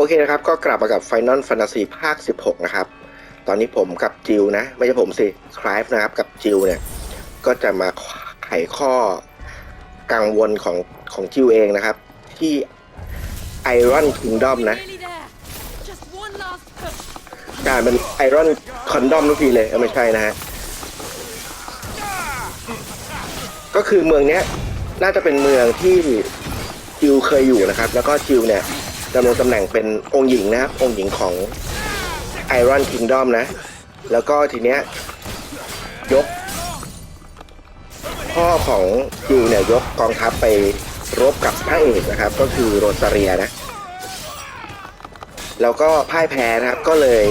โอเคนะครับ ก็กลับมากับ Final Fantasy ภาค 16 นะครับ ตอนนี้ผมกับจิวนะ ไม่ใช่ผมสิคลายนะครับกับจิวเนี่ย ก็จะมาไขข้อกังวลของของจิวเองนะครับ ที่ Iron Kingdom นะกลายเป็น Iron Condom ทุกทีเลยเออไม่ใช่นะฮะ ก็คือเมืองเนี้ยน่าจะเป็นเมืองที่จิวเคยอยู่นะครับ แล้วก็จิวเนี่ย ดำรงตำแหน่งเป็นองค์หญิงนะครับองค์หญิงของ Iron Kingdom นะ แล้วก็ทีเนี้ยยก พ่อของจิวเนี่ยยกกองทัพไปรบกับพระเอกนะครับ ก็คือโรซาเรียนะ แล้วก็พ่ายแพ้นะครับก็เลย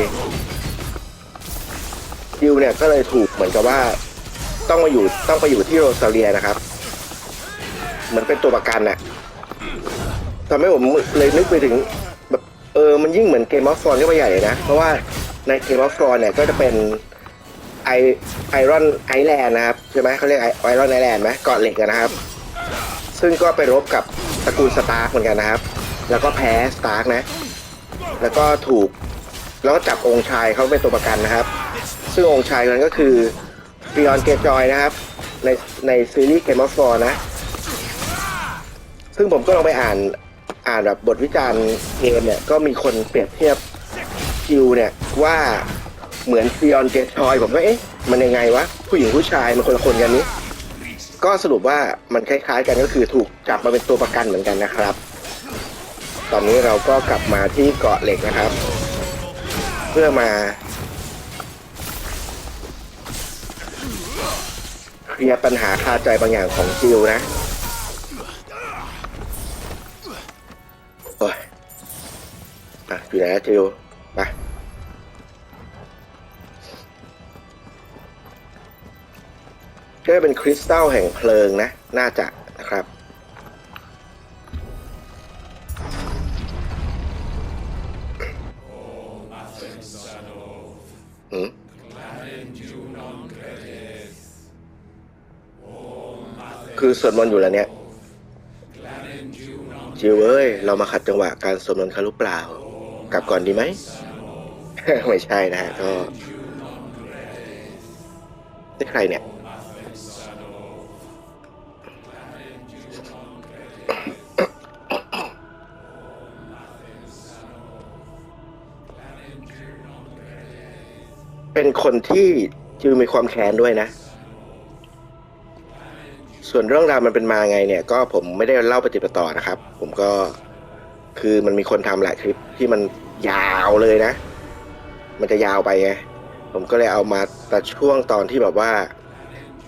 จิวเนี่ยก็เลยถูกเหมือนกับว่าต้องมาอยู่ต้องไปอยู่ที่โรซาเลียนะครับ เหมือนเป็นตัวประกันน่ะ ทำให้ผมเลยนึกไปถึงแบบเออมันยิ่งเหมือนเกมออฟฟอนก็ไปใหญ่เลยนะ เพราะว่าในเกมออฟฟอนเนี่ยก็จะเป็นไอไอรอนไอแลนด์นะครับใช่ไหมเขาเรียกไอรอนไอแลนด์ไหมเกาะเหล็กนะครับ ซึ่งก็ไปรบกับตระกูลสตาร์กเหมือนกันนะครับ แล้วก็แพ้สตาร์กนะ แล้วก็ถูกแล้วก็จับองค์ชายเขาเป็นตัวประกันนะครับ ซึ่งองค์ชายนั้นก็คือฟิออนเกจอยนะครับ ในในซีรีส์เกมออฟฟอร์นะ ซึ่งผมก็ลองไปอ่าน อ่านแบบบทวิจารณ์เกมเนี่ยก็มีคนเปรียบเทียบคิวเนี่ยว่าเหมือนฟิออนเกจอยผมก็เอ๊ะมันยังไงวะ ผู้หญิงผู้ชายมันคนละคนกันนี้ ก็สรุปว่ามันคล้ายๆกันก็คือถูกจับมาเป็นตัวประกันเหมือนกันนะครับ ตอนนี้เราก็กลับมาที่เกาะเหล็กนะครับ เพื่อมาเคลียร์ปัญหาคาใจบางอย่างของจิวนะ อยู่ไหนนะจิวไปก็เป็นคริสตัลแห่งเพลิงนะ น่าจะนะครับ อืมคือสวดมนต์อยู่แล้วเนี่ยจิวเอ้ย เรามาขัดจังหวะการสวดมนต์เขาหรือเปล่า กลับก่อนดีไหม ไม่ใช่นะฮะก็นี่ใครเนี่ยเป็นคนที่จิวมีความแค้นด้วยนะ ส่วนเรื่องราวมันเป็นมาไงเนี่ย ก็ผมไม่ได้เล่าปฏิปต่อนะครับ ผมก็ คือมันมีคนทำหลายคลิปที่มันยาวเลยนะ มันจะยาวไปไงผมก็เลยเอามาตัดช่วงตอนที่แบบว่า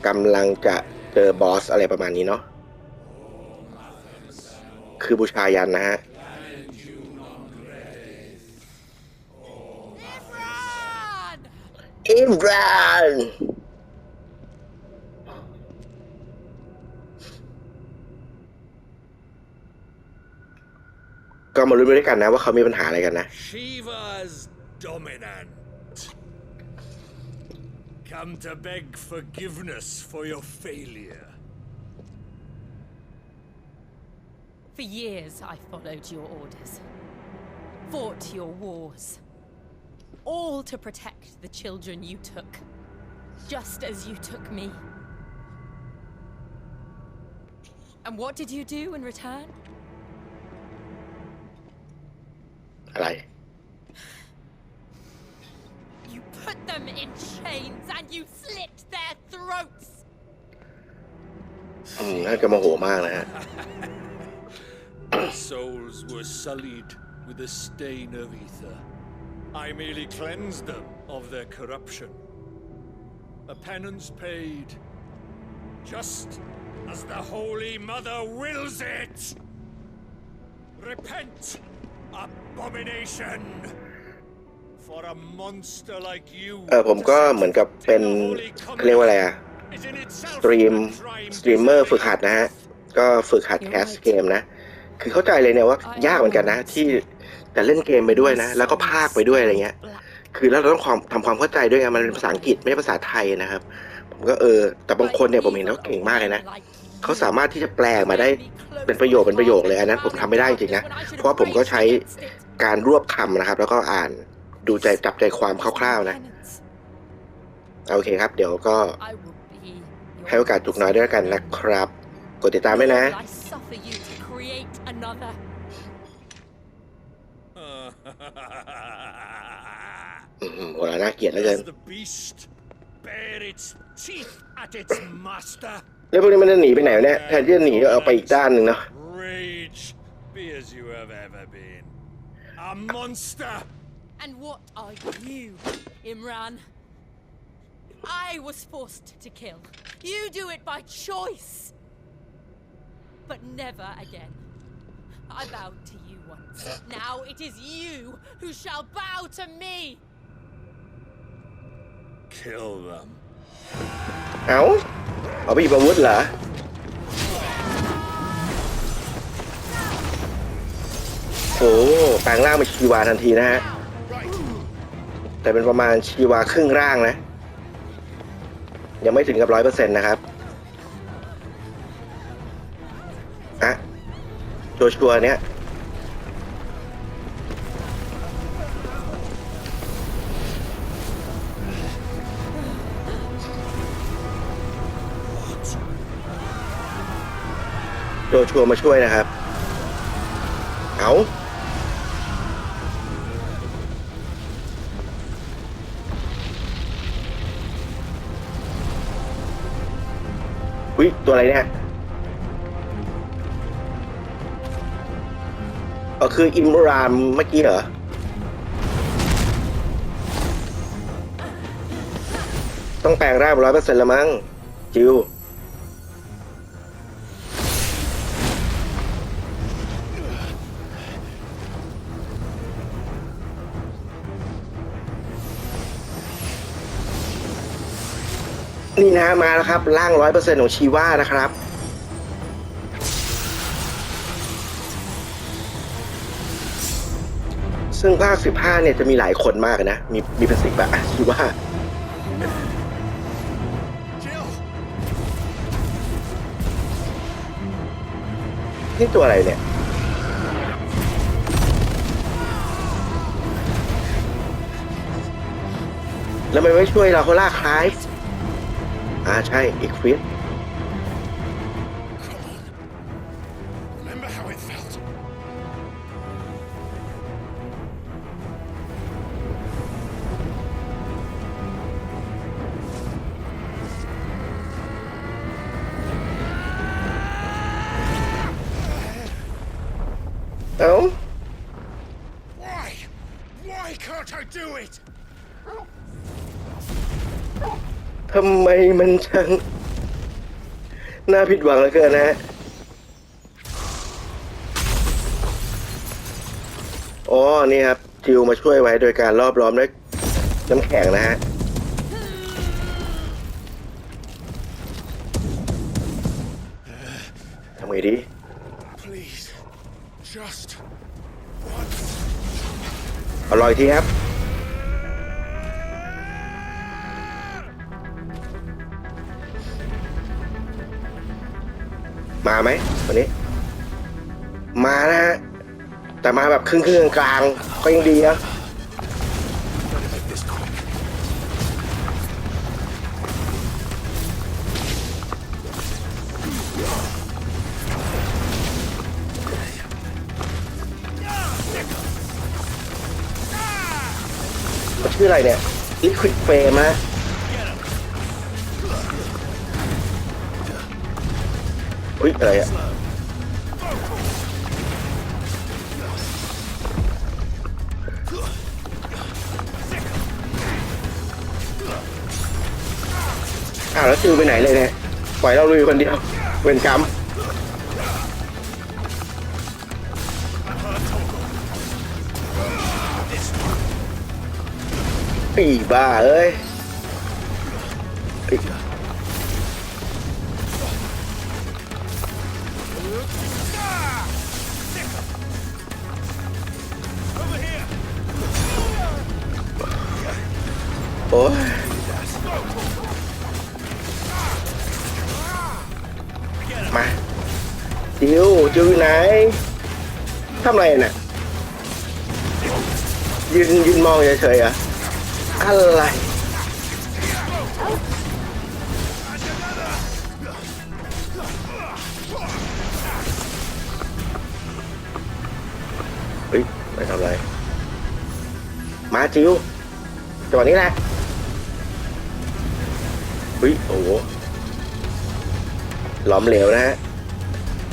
กำลังจะเจอบอสอะไรประมาณนี้เนาะคือบูชายันนะฮะอิมราน ก็มาลุ้นไปด้วยกันนะว่าเขามีปัญหาอะไรกันนะ Shiva's dominant. Come to beg forgiveness for your failure. For years, I followed your orders, fought your wars, all to protect the children you took, just as you took me. And what did you do in return? ไร You put them in chains and you slit their throats! อืมน่าจะโมโหมากนะฮะ Their souls were sullied with the stain of ether. I merely cleansed them of their corruption. A penance paid, just as the Holy Mother wills it. Repent, abomination! For a monster like you เออผมก็เหมือนกับเป็นเขาเรียกว่าอะไรอะ is in itself สตรีม a crime สตรีมเมอร์ฝึกหัดนะฮะ ก็ฝึกหัดแคสเกมนะ คือเข้าใจเลยเนี่ยว่ายากเหมือนกันนะ ที่จะเล่นเกมไปด้วยนะ แล้วก็พากไปด้วยอะไรเงี้ย คือแล้วเราต้องความทำความเข้าใจด้วยไงมันเป็นภาษาอังกฤษไม่ใช่ภาษาไทยนะครับ ผมก็เออ แต่บางคนเนี่ยผมเห็นเขาเก่งมากเลยนะ เขาสามารถที่จะแปลมาได้เป็นประโยคเป็นประโยคเลยอันนั้นผมทำไม่ได้จริงนะ เพราะผมก็ใช้การรวบคำนะครับ แล้วก็อ่านดูใจจับใจความคร่าวๆนะ โอเคครับ เดี๋ยวก็ให้โอกาสจุกน้อยด้วยกันนะครับ กดติดตามด้วยนะ หัวเราะน่าเกลียดเหลือเกิน Does the beast bare its teeth at its master? แล้วพวกนี้มันจะหนีไปไหนวะเนี่ยแทนที่จะหนีเอาไปอีกด้านหนึ่งเนาะ Rage, be as you have ever been. A monster! And what are you, Imran? I was forced to kill. You do it by choice. But never again. I bowed to you once. Now it is you who shall bow to me. Kill them. เอา เอาไปหยิบอาวุธเหรอโอ้แปลงร่างเป็นชีวาทันทีนะฮะ แต่เป็นประมาณชีวาครึ่งร่างนะ ยังไม่ถึงกับร้อยเปอร์เซ็นต์นะครับอะชัวชัวเนี้ย โจชัวมาช่วยนะครับ เอาอุ้ยตัวอะไรเนี่ยเออคืออิมรามเมื่อกี้เหรอต้องแปลงร่างร้อยเปอร์เซ็นต์ละมั้งจิว นี่นะมาแล้วครับร่างร้อยเปอร์เซ็นต์ของชีว่านะครับ ซึ่งภาคสิบห้าเนี่ยจะมีหลายคนมากนะ มีมีเป็นสิบอะชีว่านี่ตัวอะไรเนี่ยแล้วมันไม่ช่วยเราเขาล่าคล้าย อ่าใช่อีกฟิต มมันช่างน่าผิดหวังเหลือเกินนะฮะ อ๋อ นี่ครับจิวมาช่วยไว้โดยการรอบล้อมด้วยน้ำแข็งนะฮะ ทำไงดี Please. Just once. อร่อยทีครับ มาไหมวันนี้ มานะฮะแต่มาแบบครึ่งครึ่งๆกลางๆก็ยังดีอะมันชื่ออะไรเนี่ย Liquid Flame ฮะ อุ้ยอะไรอะอ้าวแล้วจิวไปไหนเลยเนี่ยปล่อยเราลุยคนเดียวเวรกรรมปีบ้าเอ้ย โอ้ยมาจิวจิวอยู่ไหนทำอะไรน่ะยืนยืนมองเฉยๆเหรอะอะไรเฮ้ยไปทำอะไร มาจิวจังหวะนี้แหละ ฮ้ยโอ้โหหลอมเหลวนะฮะ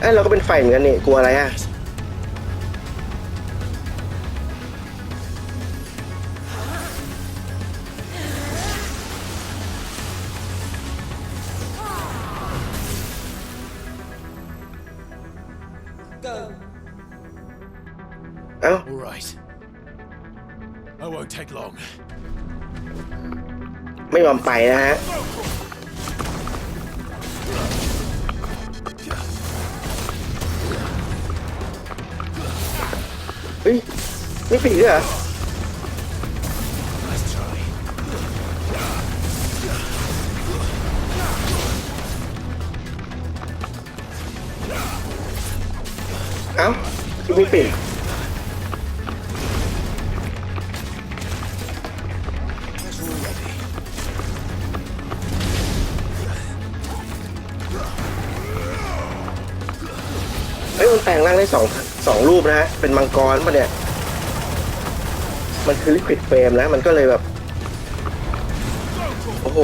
เอ้ยเราก็เป็นไฟเหมือนกันนี่กลัวอะไรอะเอ้า All right. I won't take long. ไม่ยอมไปนะฮะเนี่ปีกด้วยเหรอเอ้าที่มีปีกเฮ้ยมันแปลงร่างได้สองสองรูปนะฮะ เป็นมังกรปะเนี่ย มันคือลิควิดเฟรมนะ มันก็เลยแบบ โอ้โห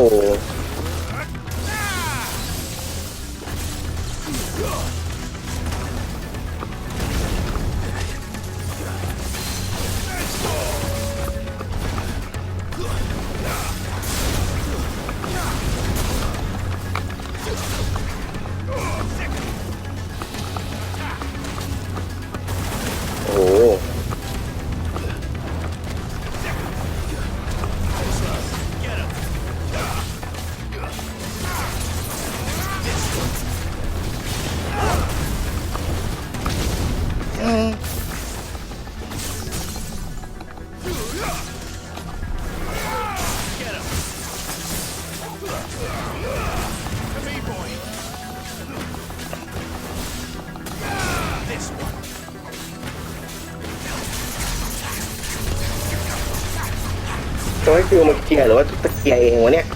ให้ฟิวมาเคลียร์หรือว่าตะเกียร์เองวะเนี่ย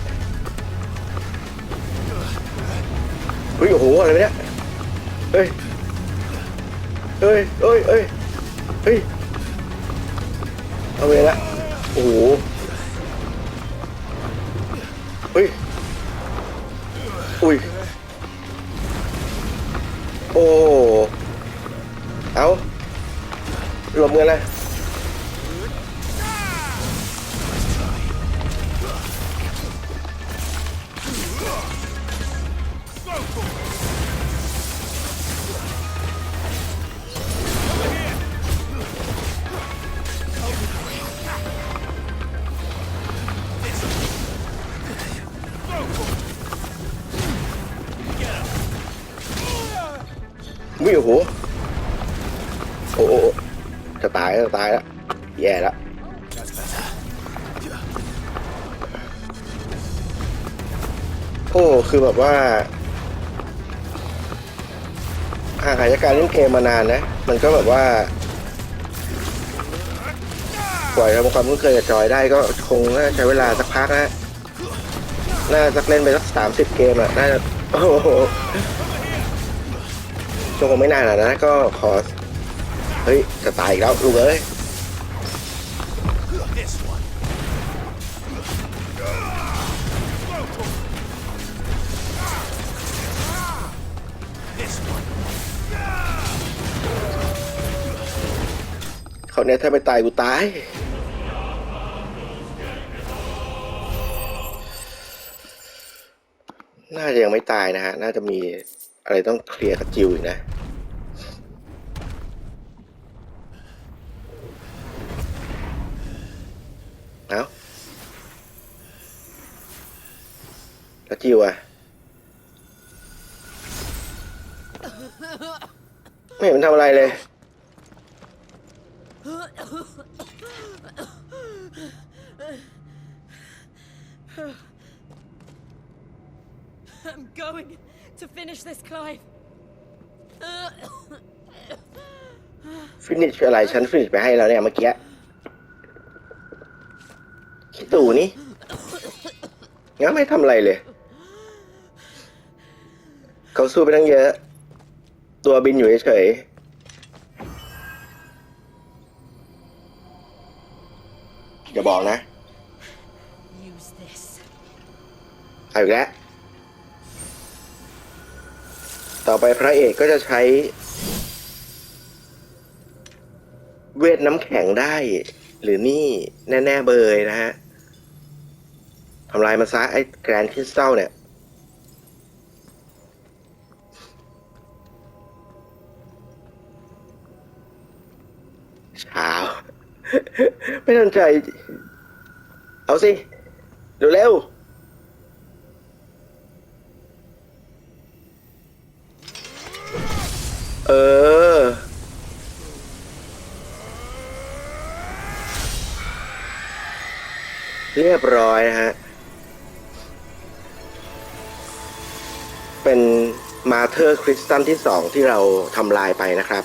เฮ้ยโอ้โหอะไรวะเนี่ยเฮ้ยเฮ้ยเฮ้ยเฮ้ยเฮ้ยเอาไปละโอ้โหเฮ้ยอุ้ยโอ้เอาหลบเงินนะ โอ้ คือแบบว่าห่างหายจากการเล่นเกมมานานนะ มันก็แบบว่าปล่อยทำความคุ้นเคยกับจอยได้ก็คงน่าใช้เวลาสักพักนะ น่าจะเล่นไปสักสามสิบเกมอะน่าจะโอ้โหช่วงคงไม่นานหรอกนะ ก็ขอ เฮ้ย จะตายอีกแล้วลูกเอ้ย เขาเนี่ยถ้าไม่ตายกูตาย น่าจะยังไม่ตายนะฮะ น่าจะมีอะไรต้องเคลียร์กับจิวอีกนะเอาแล้วจิวอะไม่เห็นมันทำอะไรเลย I'm going to finish this, Clive. ฟินิชอะไร ฉันฟินิชไปให้แล้วเนี่ยเมื่อกี้ คิดตูนี่งั้นไม่ทำอะไรเลย เขาสู้ไปตั้งเยอะ ตัวบินอยู่เฉยๆ อย่าบอกนะ Use this. เอาอีกแล้วต่อไปพระเอกก็จะใช้ เวทน้ำแข็งได้ หรือนี่แน่ ๆ เบยนะฮะทำลายมันซะไอ้แกรนด์คริสตัลเนี่ย เช้า ไม่สนใจ เอาสิเร็วเออ เรียบร้อยนะฮะ เป็นมาเธอร์คริสตันที่สองที่เราทำลายไปนะครับ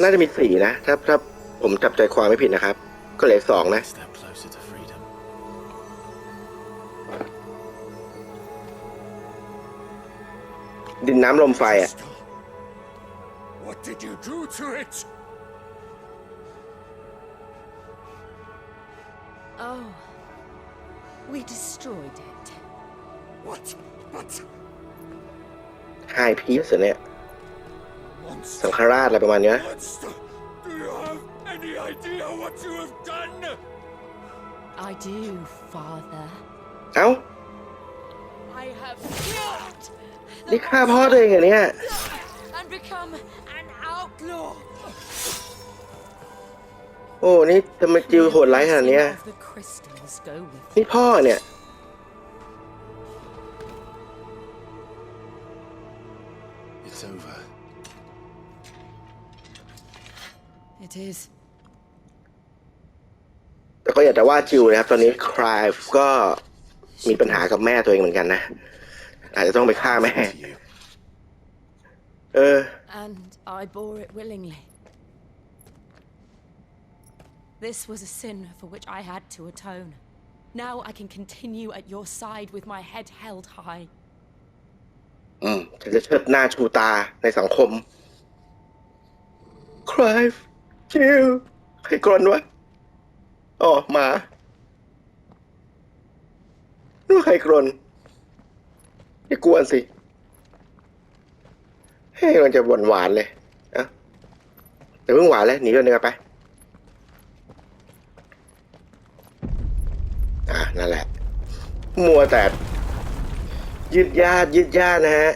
น่าจะมีสี่นะ ถ้าถ้าผมจับใจความไม่ผิดนะครับ ก็เหลือสองนะ Step closer to freedom. ดินน้ำลมไฟอะ What did you do to it? Oh. We destroyed it. What? But ไฮพีสเนี่ย monster, สังฆราชอะไรประมาณเนี้ย monster, do you have any idea what you have done? I do, Father. เอ้า I have killed นี่ฆ่าพ่อตัวเองเหรอเนี่ย and become an outlaw. โอ้นี่ทำไมจิวโหดร้ายขนาดเนี้ย Of the crystals go with นี่พ่อเนี่ย It's over. It is. แต่ก็อยากจะว่าจิวนะครับ ตอนนี้คลายก็มีปัญหากับแม่ตัวเองเหมือนกันนะ อาจจะต้องไปฆ่าแม่ To you. เออ And I bore it willingly. This was a sin for which I had to atone. Now I can continue at your side with my head held high. อืมฉันจะเชิดหน้าชูตาในสังคมคลาย จิวใครกรนวะอ๋อหมานึกว่ใครกรนอย่ากวนสิเฮ้มันจะหวานหวานๆเลยเอะแต่เพิ่งหวานเลยหนีก่อนเนื้อไปอะนั่นแหละ มัวแต่ยืดยาดยืดยาดนะฮะ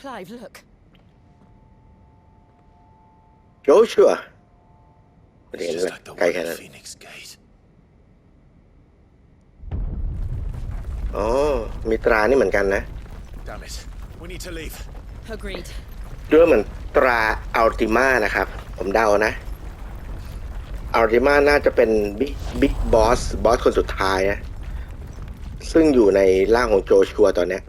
Clive, look. โจชัวไม่ได้ It's เห็น just เลย like the ไกล one แค่ at นั้น Phoenix Gate. อ๋อมีตรานี่เหมือนกันนะ Damn it. We need to leave. Agreed. ด้วยเหมือนตราอัลติมานะครับ ผมเดานะอัลติมาน่าจะเป็นบิ๊กบิ๊กบอสบอสคนสุดท้ายนะ ซึ่งอยู่ในร่างของโจชัวตอนเนี้ย